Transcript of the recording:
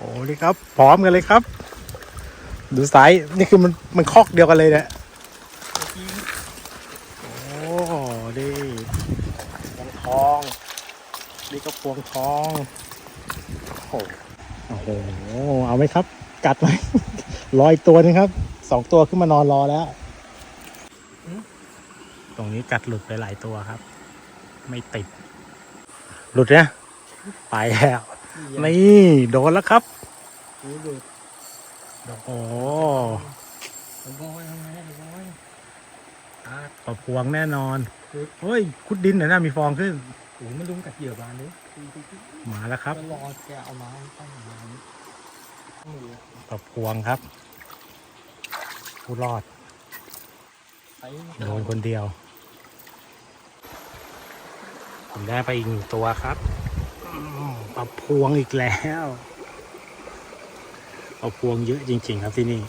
โอ้นี่ครับ พร้อมกันเลยครับ ดูไซส์นี่คือมันมันคอกเดียวกันเลยเนี่ยโอ้ดีพวงทอง นี่ก็พวงทอง โอ้โห เอาไหมครับ กัดไหมรออีกตัวหนึงครับสองตัวขึ้นมานอนรอแล้ว ตรงนี้กัดหลุดไปหลายตัวครับ ไม่ติด หลุดเนี่ยไปแล้ว นี่โดนแล้วครับนี่ดูโอ้โหตะบอยทำไงตะบอยอ่าปลาพวงแน่นอนเฮ้ยคุดดินหน่อยนะมีฟองขึ้นโอ้ยมันลุมกัดเหยื่อบานเลยมาแล้วครับก็รอแกเอาไม้ตั้งมานี้มือปลาพวงครับผู้รอดไปโดนคนเดียว ผมได้ไปอีกหนึ่งตัวครับอืม ปลาพวงอีกแล้วปลาพวงเยอะจริง ๆ ครับที่นี่